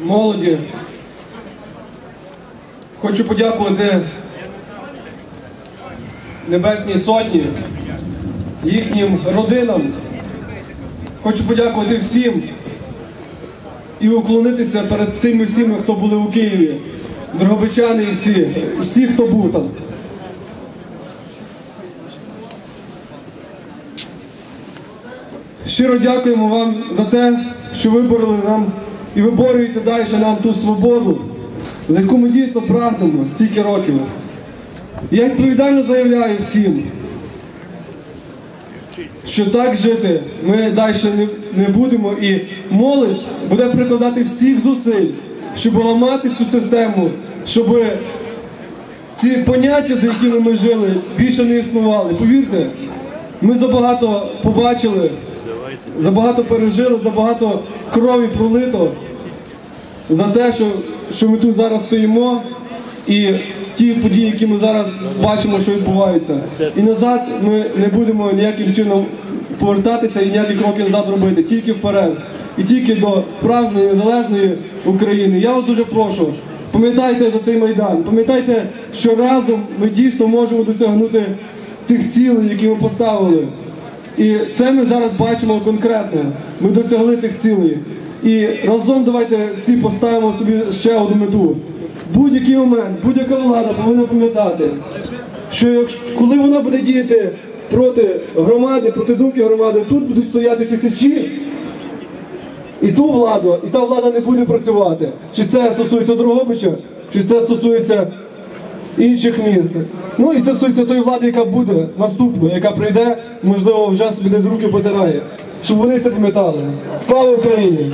молоді. Хочу подякувати Небесній Сотні, їхнім родинам. Хочу подякувати всім і уклонитися перед тими всіми, хто були у Києві. Дрогобичани і всі, всі, хто був там. Щиро дякуємо вам за те, що вибороли нам і виборюєте далі нам ту свободу, за яку ми дійсно прагнемо стільки років. Я відповідально заявляю всім, що так жити ми далі не, будемо і молодь буде прикладати всіх зусиль, щоб ламати цю систему, щоб ці поняття, за якими ми жили, більше не існували. Повірте, ми забагато побачили, забагато пережили, забагато крові пролито за те, що, що ми тут зараз стоїмо, і ті події, які ми зараз бачимо, що відбуваються. І назад ми не будемо ніяким чином повертатися і ніякі кроки назад робити, тільки вперед. І тільки до справжньої незалежної України. Я вас дуже прошу, пам'ятайте за цей майдан, пам'ятайте, що разом ми дійсно можемо досягнути цих цілей, які ми поставили. І це ми зараз бачимо конкретно. Ми досягли тих цілей. І разом давайте всі поставимо собі ще одну мету. Будь-який момент, будь-яка влада повинна пам'ятати, що якщо- коли вона буде діяти проти громади, проти думки громади, тут будуть стояти тисячі. І ту владу, і та влада не буде працювати. Чи це стосується Дрогобича, чи це стосується інших міст. Ну і це стосується тої влади, яка буде наступною, яка прийде, можливо, вже собі десь руки потирає. Щоб вони це пам'ятали. Слава Україні!